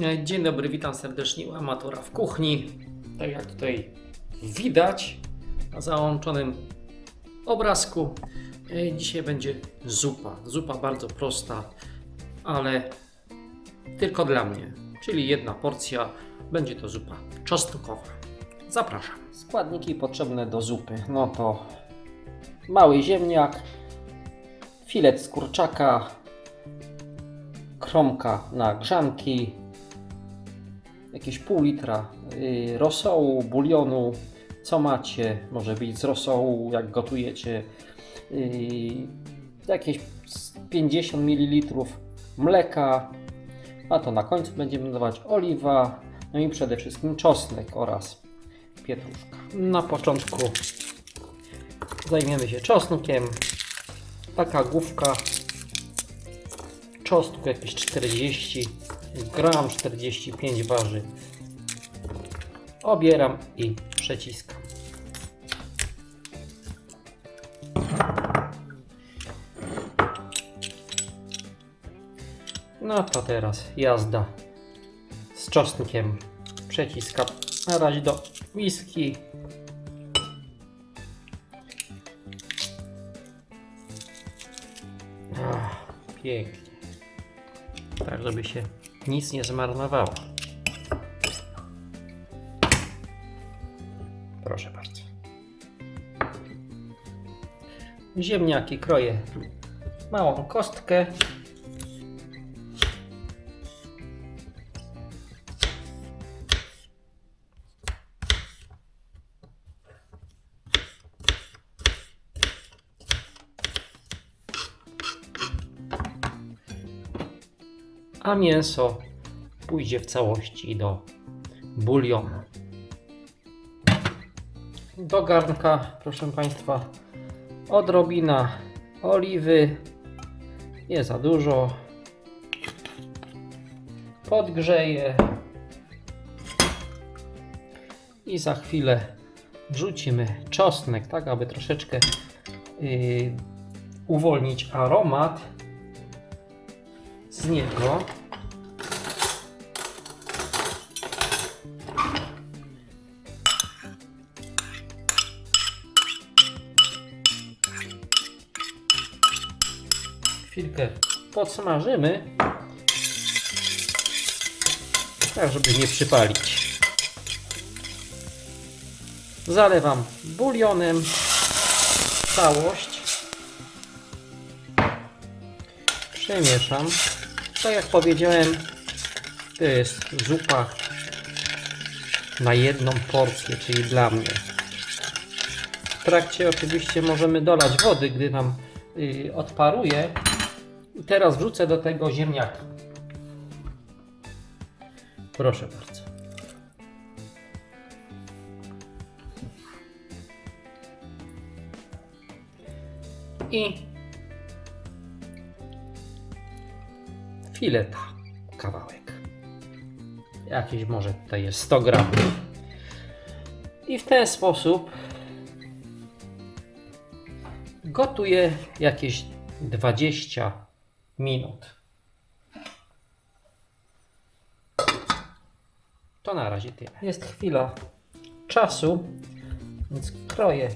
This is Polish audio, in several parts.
E, Dzień dobry, witam serdecznie amatora w kuchni. Tak jak tutaj widać na załączonym obrazku, e, dzisiaj będzie zupa. Zupa bardzo prosta, ale tylko dla mnie, czyli jedna porcja. Będzie to zupa czosnkowa. Zapraszam. Składniki potrzebne do zupy. No to mały ziemniak, filet z kurczaka, kromka na grzanki, jakieś pół litra y, rosołu, bulionu, co macie, może być z rosołu, jak gotujecie, y, jakieś z 50 ml mleka, a to na końcu będziemy dodawać oliwa, no i przede wszystkim czosnek oraz pietruszka. Na początku zajmiemy się czosnkiem. Taka główka czosnku jakieś 40 gram, 45 waży. Obieram i przeciskam. No to teraz jazda z czosnkiem. Przeciskam na razie do miski. Ach, pięknie. Tak, żeby się nic nie zmarnowało. Proszę bardzo. Ziemniaki kroję małą kostkę. A mięso pójdzie w całości do bulionu. Do garnka, proszę Państwa, odrobina oliwy, nie za dużo. Podgrzeję i za chwilę wrzucimy czosnek, tak aby troszeczkę yy, uwolnić aromat z niego. Chwilkę podsmażymy, tak żeby nie przypalić. Zalewam bulionem całość. Przemieszam. Tak jak powiedziałem, to jest zupa na jedną porcję, czyli dla mnie. W trakcie oczywiście możemy dolać wody, gdy nam y, odparuje. I teraz wrzucę do tego ziemniaki. Proszę bardzo. I fileta kawałek. Jakieś może tutaj jest 100 gram. I w ten sposób gotuję jakieś 20 minut. To na razie tyle. Jest chwila czasu, więc kroję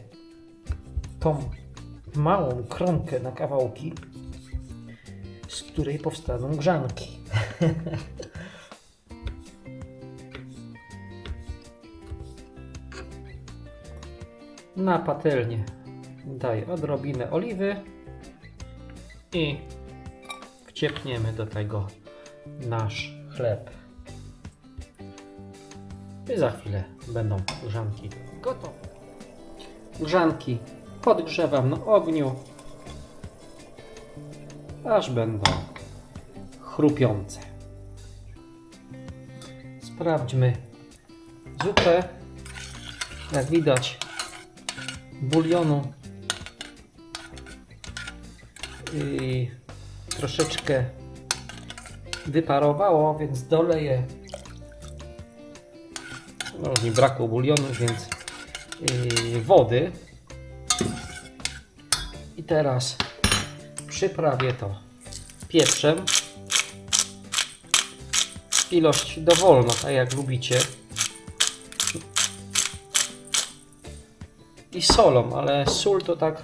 tą małą kromkę na kawałki z której powstaną grzanki. Na patelnię daję odrobinę oliwy i wciepniemy do tego nasz chleb. I za chwilę będą grzanki gotowe. Grzanki podgrzewam na ogniu aż będą chrupiące. Sprawdźmy zupę. Jak widać, bulionu i troszeczkę wyparowało, więc doleję. No, mi brakło bulionu, więc yy, wody. I teraz przyprawię to pieprzem ilość dowolna, tak jak lubicie. I solą, ale sól to tak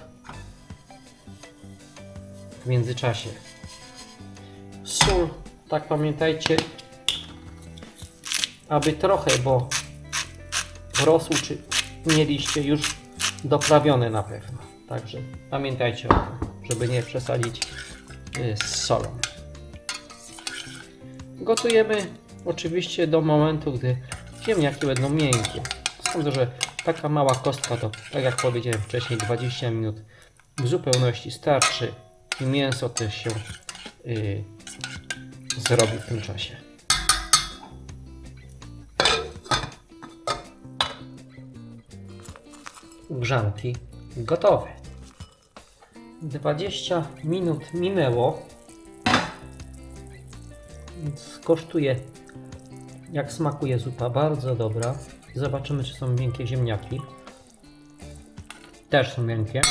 w międzyczasie. Sól, tak pamiętajcie, aby trochę, bo rosół czy mieliście już doprawiony na pewno. Także pamiętajcie o tym, żeby nie przesadzić y, z solą. Gotujemy oczywiście do momentu, gdy ziemniaki będą miękkie. Sądzę, że taka mała kostka to, tak jak powiedziałem wcześniej, 20 minut w zupełności starczy i mięso też się y, zrobi w tym czasie. Grzanki gotowe. 20 minut minęło. Więc kosztuje jak smakuje zupa, bardzo dobra. Zobaczymy, czy są miękkie ziemniaki. Też są miękkie.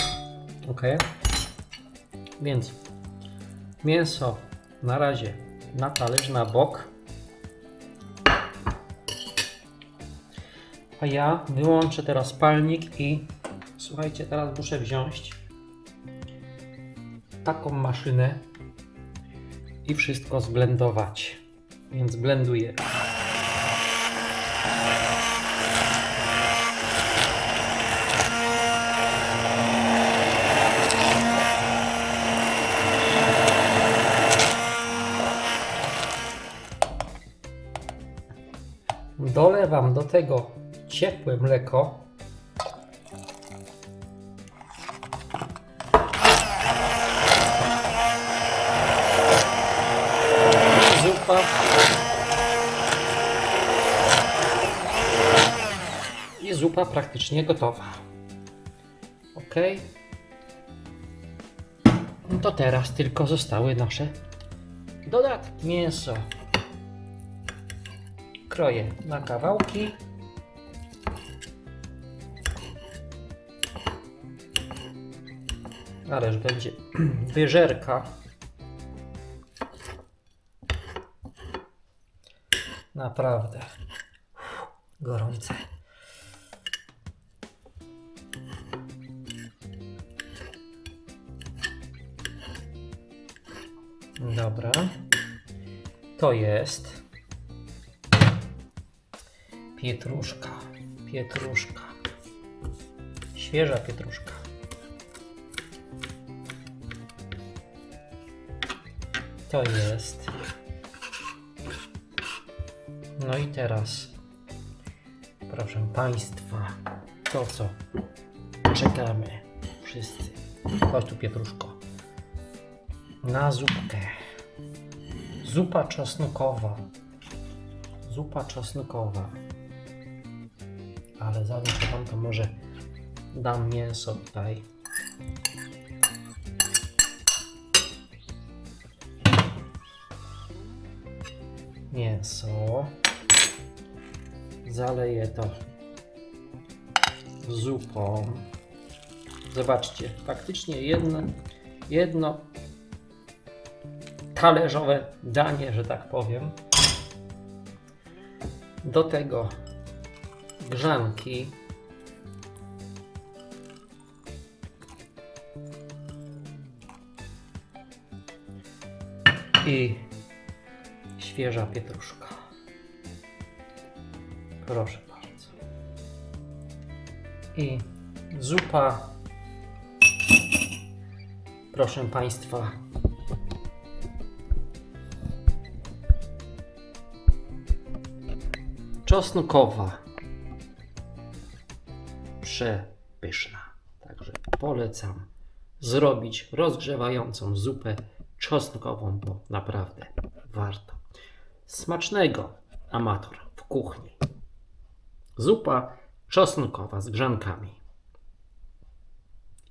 Ok. Więc mięso na razie na talerz, na bok. A ja wyłączę teraz palnik i słuchajcie, teraz muszę wziąć taką maszynę i wszystko zblendować. Więc blenduję. Dolewam do tego ciepłe mleko. I zupa praktycznie gotowa. Ok. No to teraz tylko zostały nasze dodatki. Mięso kroję na kawałki. Ależ będzie wyżerka. Naprawdę gorące. Dobra. To jest Pietruszka, pietruszka, świeża pietruszka. To jest. No i teraz, proszę Państwa, to co czekamy wszyscy. Chodź tu pietruszko. Na zupkę. Zupa czosnkowa. Zupa czosnkowa ale zanim to dam, to może dam mięso tutaj. Mięso. Zaleję to zupą. Zobaczcie, faktycznie jedno, jedno talerzowe danie, że tak powiem. Do tego grzanki. I świeża pietruszka. Proszę bardzo. I zupa. Proszę Państwa. Czosnkowa przepyszna. Także polecam zrobić rozgrzewającą zupę czosnkową, bo naprawdę warto. Smacznego amator w kuchni. Zupa czosnkowa z grzankami.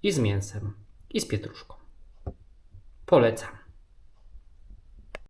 I z mięsem, i z pietruszką. Polecam.